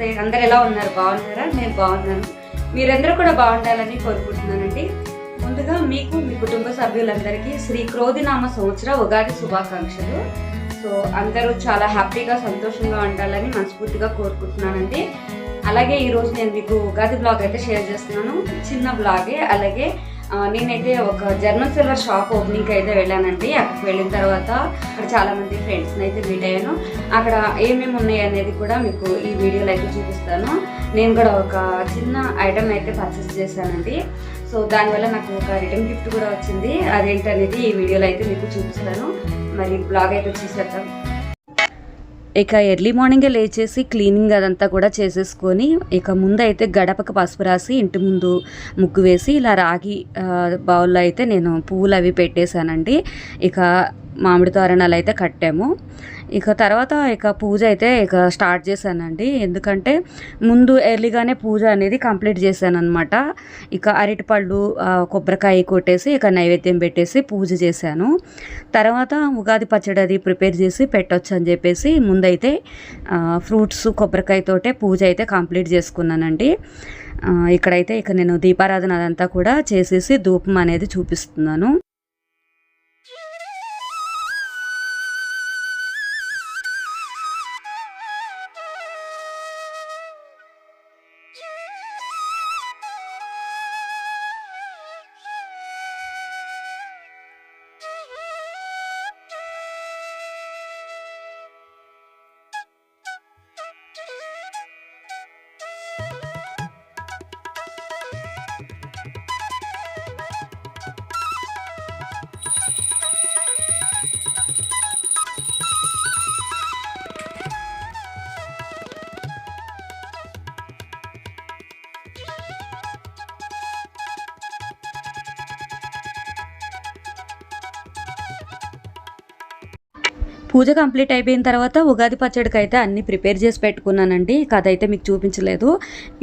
నమస్తే అందరు ఎలా ఉన్నారు? బాగున్నారా? నేను బాగున్నాను. మీరందరూ కూడా బాగుండాలని కోరుకుంటున్నానండి. ముందుగా మీకు మీ కుటుంబ సభ్యులందరికీ శ్రీ క్రోధినామ సంవత్సర ఉగాది శుభాకాంక్షలు. సో అందరూ చాలా హ్యాపీగా సంతోషంగా ఉండాలని మనస్ఫూర్తిగా కోరుకుంటున్నానండి. అలాగే ఈరోజు నేను మీకు ఉగాది బ్లాగ్ అయితే షేర్ చేస్తున్నాను. చిన్న బ్లాగే అలాగే నేనైతే ఒక జర్మన్ సిల్వర్ షాప్ ఓపెనింగ్కి అయితే వెళ్ళానండి. అక్కడికి వెళ్ళిన తర్వాత అక్కడ చాలామంది ఫ్రెండ్స్ని అయితే మీట్ అయ్యాను. అక్కడ ఏమేమి ఉన్నాయి అనేది కూడా మీకు ఈ వీడియోలో అయితే చూపిస్తాను. నేను కూడా ఒక చిన్న ఐటమ్ అయితే పర్చేస్ చేశానండి. సో దానివల్ల నాకు ఒక రిటర్న్ గిఫ్ట్ కూడా వచ్చింది. అదేంటనేది ఈ వీడియోలో అయితే మీకు చూపిస్తాను. మరి బ్లాగ్ అయితే చూసేద్దాం. ఇక ఎర్లీ మార్నింగే లేచేసి క్లీనింగ్ అదంతా కూడా చేసేసుకొని ఇక ముందు అయితే గడపకు పసుపు రాసి ఇంటి ముందు ముగ్గు వేసి ఇలా రాగి బౌల్లో అయితే నేను పువ్వులు అవి పెట్టేశానండి. ఇక మామిడి తోరణాలు అయితే కట్టాము. ఇక తర్వాత ఇక పూజ అయితే ఇక స్టార్ట్ చేశానండి. ఎందుకంటే ముందు ఎర్లీగానే పూజ అనేది కంప్లీట్ చేశాను అనమాట ఇక అరటిపళ్ళు కొబ్బరికాయ కొట్టేసి ఇక నైవేద్యం పెట్టేసి పూజ చేశాను. తర్వాత ఉగాది పచ్చడి అది ప్రిపేర్ చేసి పెట్టొచ్చు అని చెప్పేసి ముందైతే ఫ్రూట్స్ కొబ్బరికాయతోటే పూజ అయితే కంప్లీట్ చేసుకున్నానండి. ఇక్కడైతే ఇక నేను దీపారాధన అదంతా కూడా చేసేసి ధూపం అనేది చూపిస్తున్నాను. పూజ కంప్లీట్ అయిపోయిన తర్వాత ఉగాది పచ్చడికి అయితే అన్ని ప్రిపేర్ చేసి పెట్టుకున్నానండి. కథ అయితే మీకు చూపించలేదు.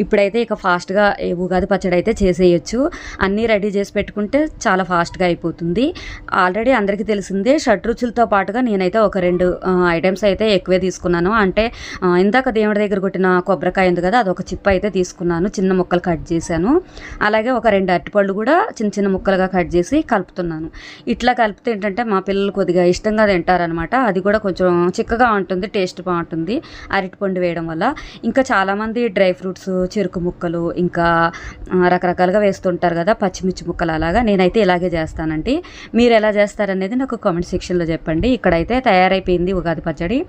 ఇప్పుడైతే ఇక ఫాస్ట్గా ఉగాది పచ్చడి అయితే చేసేయచ్చు. అన్నీ రెడీ చేసి పెట్టుకుంటే చాలా ఫాస్ట్గా అయిపోతుంది. ఆల్రెడీ అందరికీ తెలిసిందే షడ్ రుచులతో పాటుగా నేనైతే ఒక రెండు ఐటమ్స్ అయితే ఎక్కువే తీసుకున్నాను. అంటే ఇందాక దేవుడి దగ్గర కొట్టిన కొబ్బరికాయ ఉంది కదా అదొక చిప్ప అయితే తీసుకున్నాను. చిన్న ముక్కలు కట్ చేశాను. అలాగే ఒక రెండు అరటిపళ్ళు కూడా చిన్న చిన్న ముక్కలుగా కట్ చేసి కలుపుతున్నాను. ఇట్లా కలిపితే ఏంటంటే మా పిల్లలు కొద్దిగా ఇష్టంగా తింటారనమాట అది కూడా కొంచెం చిక్కగా ఉంటుంది టేస్ట్ బాగుంటుంది. అరటిపండు వేయడం వల్ల. ఇంకా చాలామంది డ్రై ఫ్రూట్స్ చెరుకు ముక్కలు ఇంకా రకరకాలుగా వేస్తుంటారు కదా పచ్చిమిర్చి ముక్కలు అలాగా. నేనైతే ఇలాగే చేస్తానండి. మీరు ఎలా చేస్తారనేది నాకు కామెంట్ సెక్షన్లో చెప్పండి. ఇక్కడైతే తయారైపోయింది ఉగాది పచ్చడి.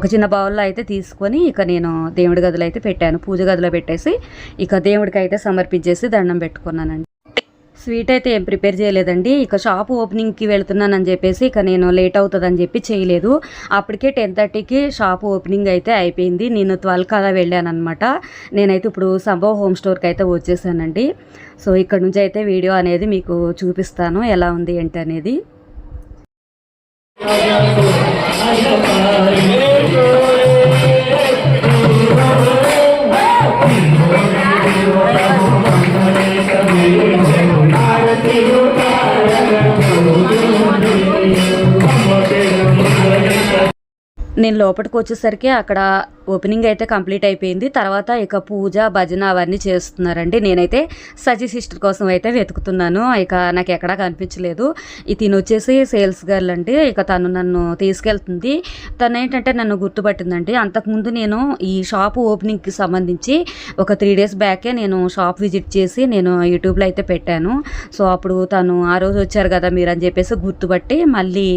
ఒక చిన్న బౌల్లో అయితే తీసుకొని ఇక నేను దేవుడి గదిలో అయితే పెట్టాను. పూజ గదిలో పెట్టేసి ఇక దేవుడికి అయితే సమర్పించేసి దండం పెట్టుకున్నానండి. స్వీట్ అయితే ఏం ప్రిపేర్ చేయలేదండి. ఇక షాప్ ఓపెనింగ్కి వెళుతున్నానని చెప్పేసి ఇక నేను లేట్ అవుతుందని చెప్పి చేయలేదు. అప్పటికే టెన్ థర్టీకి షాప్ ఓపెనింగ్ అయితే అయిపోయింది. నేను ట్వెల్వ్ కలా వెళ్ళానమాట నేనైతే ఇప్పుడు సంభవ్ హోమ్ స్టోర్కి అయితే వచ్చేసానండి. సో ఇక్కడ నుంచి అయితే వీడియో అనేది మీకు చూపిస్తాను. ఎలా ఉంది ఏంటి అనేది. నేను లోపలికి వచ్చేసరికి అక్కడ ఓపెనింగ్ అయితే కంప్లీట్ అయిపోయింది. తర్వాత ఇక పూజ భజన అవన్నీ చేస్తున్నారండి. నేనైతే సజీ సిస్టర్ కోసం అయితే వెతుకుతున్నాను. ఇక నాకు ఎక్కడా కనిపించలేదు. తిను వచ్చేసి సేల్స్ గర్ల్ అండి. ఇక తను నన్ను తీసుకెళ్తుంది. తను ఏంటంటే నన్ను గుర్తుపట్టిందండి. అంతకుముందు నేను ఈ షాప్ ఓపెనింగ్కి సంబంధించి ఒక త్రీ డేస్ బ్యాకే నేను షాప్ విజిట్ చేసి నేను యూట్యూబ్లో అయితే పెట్టాను. సో అప్పుడు తను ఆ రోజు వచ్చారు కదా మీరు అని చెప్పేసి గుర్తుపట్టి మళ్ళీ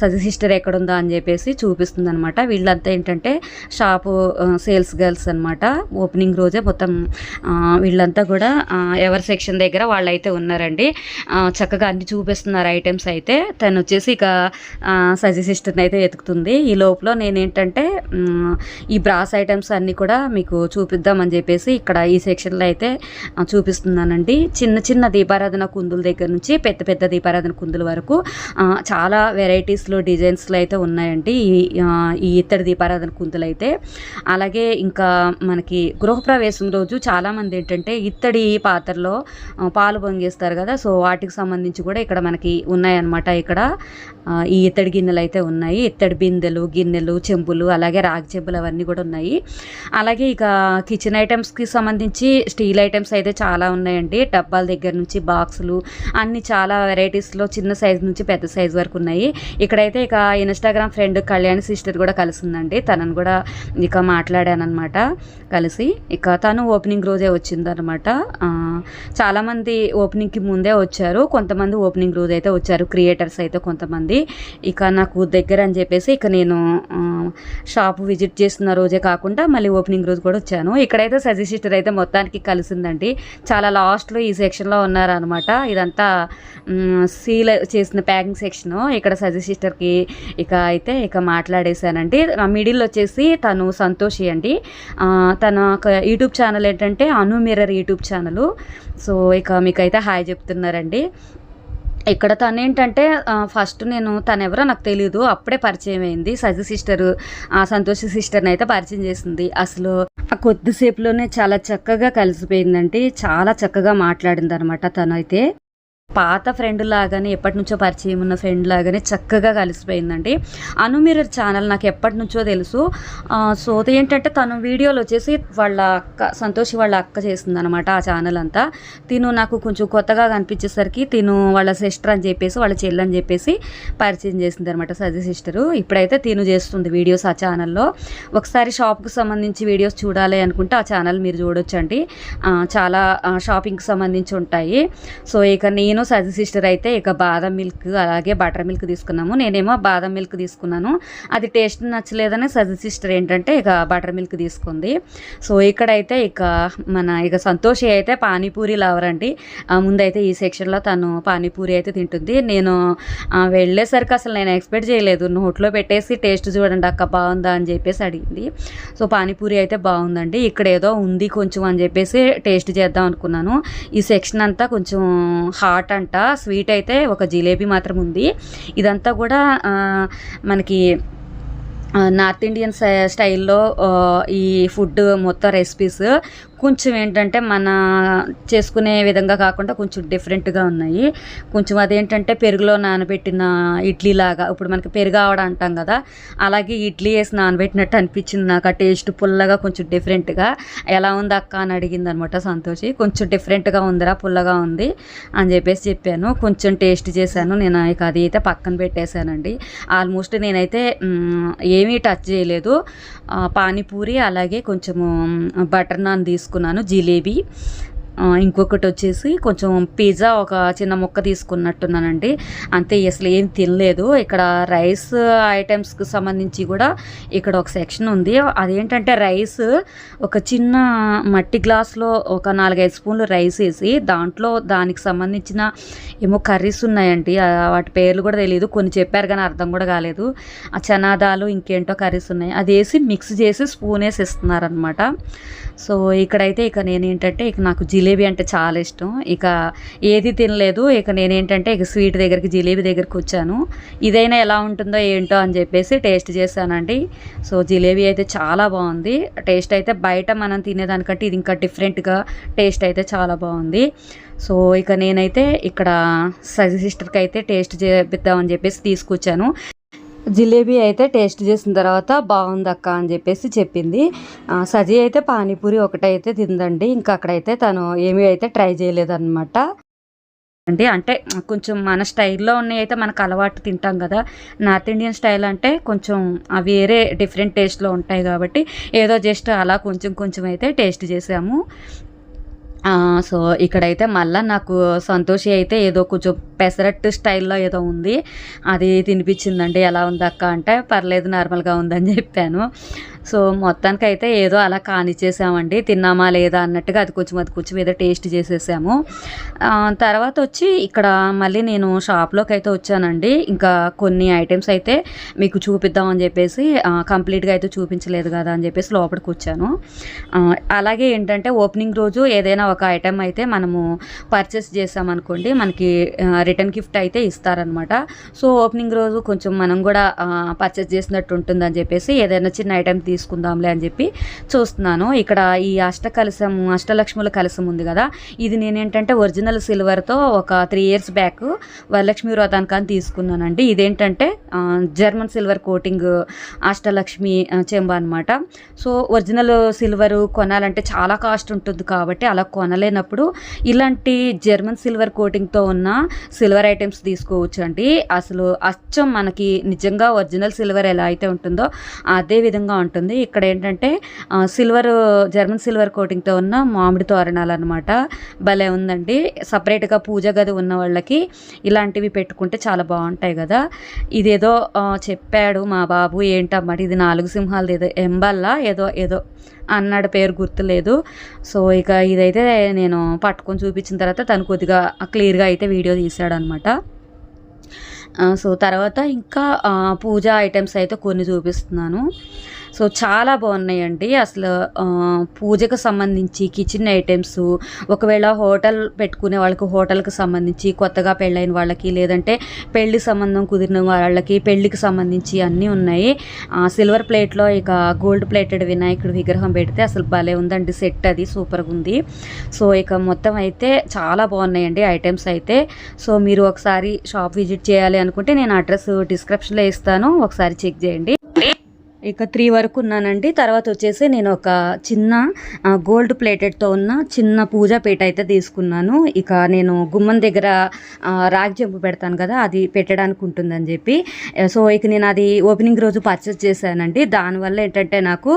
సజీ సిస్టర్ ఎక్కడుందా అని చెప్పేసి చూపిస్తుంది అనమాట వీళ్ళంతా ఏంటంటే షాపు సేల్స్ గర్ల్స్ అనమాట ఓపెనింగ్ రోజే మొత్తం వీళ్ళంతా కూడా ఎవరి సెక్షన్ దగ్గర వాళ్ళైతే ఉన్నారండి. చక్కగా అన్ని చూపిస్తున్నారు ఐటమ్స్ అయితే. తను వచ్చేసి ఇక ఆ, సజీ సిస్టర్ని అయితే ఎతుకుతుంది. ఈ లోపల నేనేంటంటే ఈ బ్రాస్ ఐటమ్స్ అన్నీ కూడా మీకు చూపిద్దామని చెప్పేసి ఇక్కడ ఈ సెక్షన్లో అయితే చూపిస్తున్నానండి. చిన్న చిన్న దీపారాధన కుందుల దగ్గర నుంచి పెద్ద పెద్ద దీపారాధన కుందుల వరకు చాలా వెరైటీస్లో డిజైన్స్లో అయితే ఉన్నాయండి. ఈ ఈ ఇత్తడి దీపారాధన కుందులు అయితే అలాగే ఇంకా మనకి గృహప్రవేశం రోజు చాలామంది ఏంటంటే ఇత్తడి పాత్రలో పాలు పొంగేస్తారు కదా. సో వాటికి సంబంధించి కూడా ఇక్కడ మనకి ఉన్నాయన్నమాట ఇక్కడ. ఈ ఇత్తడి గిన్నెలు అయితే ఉన్నాయి. ఇత్తడి బిందెలు గిన్నెలు చెంబులు అలాగే రాగి చెంబులు అవన్నీ కూడా ఉన్నాయి. అలాగే ఇక కిచెన్ ఐటమ్స్కి సంబంధించి స్టీల్ ఐటమ్స్ అయితే చాలా ఉన్నాయండి. డబ్బాల దగ్గర నుంచి బాక్సులు అన్ని చాలా వెరైటీస్లో చిన్న సైజ్ నుంచి పెద్ద సైజ్ వరకు ఉన్నాయి. ఇక్కడైతే ఇక ఇన్స్టాగ్రామ్ ఫ్రెండ్ కళ్యాణి సిస్టర్ కూడా కలిసిందండి. తనను కూడా ఇక మాట్లాడాను అనమాట కలిసి. ఇక తను ఓపెనింగ్ రోజే వచ్చిందనమాట చాలామంది ఓపెనింగ్కి ముందే వచ్చారు. కొంతమంది ఓపెనింగ్ రోజు అయితే వచ్చారు. క్రియేటర్స్ అయితే కొంతమంది. ఇక నాకు దగ్గర అని చెప్పేసి ఇక నేను షాప్ విజిట్ చేస్తున్న రోజే కాకుండా మళ్ళీ ఓపెనింగ్ రోజు కూడా వచ్చాను. ఇక్కడైతే సజీ సిస్టర్ అయితే మొత్తానికి కలిసిందండి. చాలా లాస్ట్లో ఈ సెక్షన్లో ఉన్నారనమాట ఇదంతా సీల్ చేసిన ప్యాకింగ్ సెక్షన్ ఇక్కడ సజీ సిస్టర్కి ఇక అయితే ఇక మాట్లాడేశానండి. మిడిల్ వచ్చేసి తను సంతోషి అండి. తన ఒక యూట్యూబ్ ఛానల్ ఏంటంటే Anu mirror YouTube channel. So ఇక మీకైతే హాయ్ చెప్తున్నారండి. ఇక్కడ తను ఏంటంటే ఫస్ట్ నేను తను ఎవరో నాకు తెలియదు అప్పుడే పరిచయం అయింది. సజి సిస్టర్ ఆ సంతోషి సిస్టర్ని అయితే పరిచయం చేసింది. అసలు ఆ కొద్దిసేపులోనే చాలా చక్కగా కలిసిపోయిందండి. చాలా చక్కగా మాట్లాడింది అనమాట తను అయితే పాత ఫ్రెండ్ లాగానే ఎప్పటి నుంచో పరిచయం ఉన్న ఫ్రెండ్ లాగానే చక్కగా కలిసిపోయిందండి. అను మీరు ఛానల్ నాకు ఎప్పటి నుంచో తెలుసు సో ఏంటంటే తను వీడియోలు వచ్చేసి వాళ్ళ అక్క సంతోషి వాళ్ళ అక్క చేసిందనమాట ఆ ఛానల్ అంతా. తిను నాకు కొంచెం కొత్తగా కనిపించేసరికి తిను వాళ్ళ సిస్టర్ అని చెప్పేసి వాళ్ళ చెల్లి అని చెప్పేసి పరిచయం చేసింది అనమాట సజీ సిస్టరు. ఇప్పుడైతే తిను చేస్తుంది వీడియోస్ ఆ ఛానల్లో. ఒకసారి షాప్కి సంబంధించి వీడియోస్ చూడాలి అనుకుంటే ఆ ఛానల్ మీరు చూడొచ్చండి. చాలా షాపింగ్కి సంబంధించి ఉంటాయి. సో ఇక నేను సజీ సిస్టర్ అయితే ఇక బాదం మిల్క్ అలాగే బటర్ మిల్క్ తీసుకున్నాము. నేనేమో బాదం మిల్క్ తీసుకున్నాను. అది టేస్ట్ నచ్చలేదని సజీ సిస్టర్ ఏంటంటే ఇక బటర్ మిల్క్ తీసుకుంది. సో ఇక్కడైతే ఇక మన ఇక సంతోషి అయితే పానీపూరి లవర్ అండి. ముందైతే ఈ సెక్షన్లో తను పానీపూరి అయితే తింటుంది. నేను వెళ్ళేసరికి అసలు నేను ఎక్స్పెక్ట్ చేయలేదు. నోట్లో పెట్టేసి టేస్ట్ చూడండి అక్క బాగుందా అని చెప్పేసి అడిగింది. సో పానీపూరి అయితే బాగుందండి. ఇక్కడ ఏదో ఉంది కొంచెం అని చెప్పేసి టేస్ట్ చేద్దాం అనుకున్నాను. ఈ సెక్షన్ అంతా కొంచెం హాట్ అంట స్వీట్ అయితే ఒక జిలేబీ మాత్రం ఉంది. ఇదంతా కూడా మనకి నార్త్ ఇండియన్ స్టై- స్టైల్లో ఈ ఫుడ్ మొత్తం రెసిపీస్ కొంచెం ఏంటంటే మన చేసుకునే విధంగా కాకుండా కొంచెం డిఫరెంట్గా ఉన్నాయి. కొంచెం అదేంటంటే పెరుగులో నానబెట్టిన ఇడ్లీ లాగా ఇప్పుడు మనకి పెరుగు ఆవడ అంటాం కదా అలాగే ఇడ్లీ వేసి నానబెట్టినట్టు అనిపించింది నాకు. ఆ టేస్ట్ పుల్లగా కొంచెం డిఫరెంట్గా ఎలా ఉంది అక్క అని అడిగింది అనమాట సంతోషి. కొంచెం డిఫరెంట్గా ఉందిరా పుల్లగా ఉంది అని చెప్పేసి చెప్పాను. కొంచెం టేస్ట్ చేశాను. నేను ఇక అది అయితే పక్కన పెట్టేశానండి. ఆల్మోస్ట్ నేనైతే ఏమీ టచ్ చేయలేదు. పానీపూరి అలాగే కొంచెము బటర్ నాన్ తీసుకున్నాను జిలేబీ. ఇంకొకటి వచ్చేసి కొంచెం పిజ్జా ఒక చిన్న ముక్క తీసుకున్నట్టున్నానండి. అంతే అసలు ఏం తినలేదు. ఇక్కడ రైస్ ఐటమ్స్కి సంబంధించి కూడా ఇక్కడ ఒక సెక్షన్ ఉంది. అదేంటంటే రైస్ ఒక చిన్న మట్టి గ్లాస్లో ఒక నాలుగైదు స్పూన్లు రైస్ వేసి దాంట్లో దానికి సంబంధించిన ఏమో కర్రీస్ ఉన్నాయండి. వాటి పేర్లు కూడా తెలియదు కొన్ని చెప్పారు కానీ అర్థం కూడా కాలేదు. ఆ చనాదాలు ఇంకేంటో కర్రీస్ ఉన్నాయి. అది వేసి మిక్స్ చేసి స్పూన్ వేసి ఇస్తున్నారనమాట సో ఇక్కడైతే ఇక నేను ఏంటంటే ఇక నాకు జిలేబీ అంటే చాలా ఇష్టం. ఇక ఏది తినలేదు ఇక నేనేంటంటే ఇక స్వీట్ దగ్గరికి జిలేబీ దగ్గరికి వచ్చాను. ఇదైనా ఎలా ఉంటుందో ఏంటో అని చెప్పేసి టేస్ట్ చేశానండి. సో జిలేబీ అయితే చాలా బాగుంది. టేస్ట్ అయితే బయట మనం తినేదానికంటే ఇది ఇంకా డిఫరెంట్గా టేస్ట్ అయితే చాలా బాగుంది. సో ఇక నేనైతే ఇక్కడ సజ్ సిస్టర్కి అయితే టేస్ట్ చేపిద్దామని చెప్పేసి తీసుకొచ్చాను. జిలేబీ అయితే టేస్ట్ చేసిన తర్వాత బాగుంది అక్క అని చెప్పేసి చెప్పింది. సజీ అయితే పానీపూరి ఒకటైతే తిందండి. ఇంకా అక్కడైతే తను ఏమీ అయితే ట్రై చేయలేదన్నమాట. అండి అంటే కొంచెం మన స్టైల్లో ఉన్నాయి అయితే మనకు అలవాటు తింటాం కదా. నార్త్ ఇండియన్ స్టైల్ అంటే కొంచెం అవి వేరే డిఫరెంట్ టేస్ట్లో ఉంటాయి కాబట్టి ఏదో జస్ట్ అలా కొంచెం కొంచెం అయితే టేస్ట్ చేసాము. సో ఇక్కడైతే మళ్ళీ నాకు సంతోషి అయితే ఏదో కొంచెం పెసరట్టు స్టైల్లో ఏదో ఉంది. అది తినిపించిందండి. ఎలా ఉంది అక్క అంటే పర్లేదు నార్మల్గా ఉందని చెప్పాను. సో మొత్తానికి అయితే ఏదో అలా కానిచ్చేసామండి. తిన్నామా లేదా అన్నట్టుగా అది కొంచెం అది కొంచెం ఏదో టేస్ట్ చేసేసాము. తర్వాత వచ్చి ఇక్కడ మళ్ళీ నేను షాప్లోకి అయితే వచ్చానండి. ఇంకా కొన్ని ఐటమ్స్ అయితే మీకు చూపిద్దామని చెప్పేసి కంప్లీట్గా అయితే చూపించలేదు కదా అని చెప్పేసి లోపలికి వచ్చాను. అలాగే ఏంటంటే ఓపెనింగ్ రోజు ఏదైనా ఒక ఐటెం అయితే మనము పర్చేస్ చేసామనుకోండి మనకి రిటర్న్ గిఫ్ట్ అయితే ఇస్తారనమాట. సో ఓపెనింగ్ రోజు కొంచెం మనం కూడా పర్చేస్ చేసినట్టు ఉంటుందని చెప్పేసి ఏదైనా చిన్న ఐటెం తీసుకుందాంలే అని చెప్పి చూస్తున్నాను. ఇక్కడ ఈ అష్ట కలశం అష్టలక్ష్ముల కలశం ఉంది కదా. ఇది నేనేంటంటే ఒరిజినల్ సిల్వర్తో ఒక త్రీ ఇయర్స్ బ్యాక్ వరలక్ష్మి వ్రతానికి అని తీసుకున్నానండి. ఇదేంటంటే జర్మన్ సిల్వర్ కోటింగ్ అష్టలక్ష్మి చెంబ అనమాట సో ఒరిజినల్ సిల్వర్ కొనాలంటే చాలా కాస్ట్ ఉంటుంది కాబట్టి అలా కొనలేనప్పుడు ఇలాంటి జర్మన్ సిల్వర్ కోటింగ్తో ఉన్న సిల్వర్ ఐటమ్స్ తీసుకోవచ్చు అండి అసలు అచ్చం మనకి నిజంగా ఒరిజినల్ సిల్వర్ ఎలా అయితే ఉంటుందో అదే విధంగా ఉంటుంది. ఇక్కడ ఏంటంటే సిల్వర్ జర్మన్ సిల్వర్ కోటింగ్తో ఉన్న మామిడి తోరణాలు అనమాట భలే ఉందండి. సపరేట్గా పూజ గది ఉన్న వాళ్ళకి ఇలాంటివి పెట్టుకుంటే చాలా బాగుంటాయి కదా. ఇదేదో చెప్పాడు మా బాబు ఏంటన్నమాట ఇది నాలుగు సింహాలది ఏదో ఎంబల్లా ఏదో ఏదో అన్నాడు పేరు గుర్తులేదు. సో ఇక ఇదైతే నేను పట్టుకొని చూపించిన తర్వాత తను కొద్దిగా క్లియర్గా అయితే వీడియో తీశాడనమాట సో తర్వాత ఇంకా పూజా పూజ ఐటమ్స్ అయితే కొన్ని చూపిస్తున్నాను. సో చాలా బాగున్నాయండి. అసలు పూజకు సంబంధించి కిచెన్ ఐటమ్స్ ఒకవేళ హోటల్ పెట్టుకునే వాళ్ళకి హోటల్కి సంబంధించి కొత్తగా పెళ్ళైన వాళ్ళకి లేదంటే పెళ్ళి సంబంధం కుదిరిన వాళ్ళకి పెళ్ళికి సంబంధించి అన్నీ ఉన్నాయి. సిల్వర్ ప్లేట్లో ఇక గోల్డ్ ప్లేటెడ్ వినాయకుడు విగ్రహం పెడితే అసలు భలే ఉందండి. సెట్ అది సూపర్గా ఉంది. సో ఇక మొత్తం అయితే చాలా బాగున్నాయండి ఐటమ్స్ అయితే. సో మీరు ఒకసారి షాప్ విజిట్ చేయాలి అనుకుంటే నేను అడ్రస్ డిస్క్రిప్షన్లో ఇస్తాను. ఒకసారి చెక్ చేయండి. ఇక త్రీ వరకు ఉన్నానండి. తర్వాత వచ్చేసి నేను ఒక చిన్న గోల్డ్ ప్లేటెడ్తో ఉన్న చిన్న పూజా పీట అయితే తీసుకున్నాను. ఇక నేను గుమ్మం దగ్గర రాగి చెంపు పెడతాను కదా అది పెట్టడానికి ఉంటుందని చెప్పి. సో ఇక నేను అది ఓపెనింగ్ రోజు పర్చేస్ చేశానండి. దానివల్ల ఏంటంటే నాకు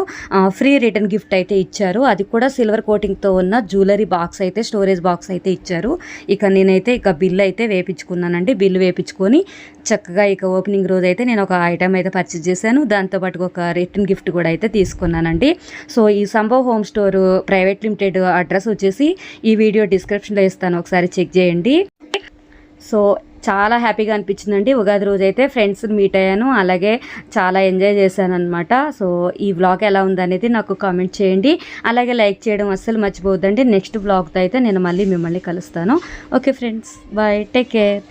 ఫ్రీ రిటర్న్ గిఫ్ట్ అయితే ఇచ్చారు. అది కూడా సిల్వర్ కోటింగ్తో ఉన్న జ్యువెలరీ బాక్స్ అయితే స్టోరేజ్ బాక్స్ అయితే ఇచ్చారు. ఇక నేనైతే ఇక బిల్ అయితే వేపించుకున్నానండి. బిల్లు వేపించుకొని చక్కగా ఇక ఓపెనింగ్ రోజు అయితే నేను ఒక ఐటమ్ అయితే పర్చేజ్ చేశాను. దాంతోపాటు ఒక రిటర్న్ గిఫ్ట్ కూడా అయితే తీసుకున్నానండి. సో ఈ Sambhav home store private limited address వచ్చేసి ఈ వీడియో డిస్క్రిప్షన్లో ఇస్తాను. ఒకసారి చెక్ చేయండి. సో చాలా హ్యాపీగా అనిపించిందండి. ఉగాది రోజు అయితే ఫ్రెండ్స్ని మీట్ అయ్యాను. అలాగే చాలా ఎంజాయ్ చేశాను అనమాట సో ఈ బ్లాగ్ ఎలా ఉందనేది నాకు కామెంట్ చేయండి. అలాగే లైక్ చేయడం అస్సలు మర్చిపోవద్దండి. నెక్స్ట్ బ్లాగ్తో అయితే నేను మళ్ళీ మిమ్మల్ని కలుస్తాను. Okay friends bye take care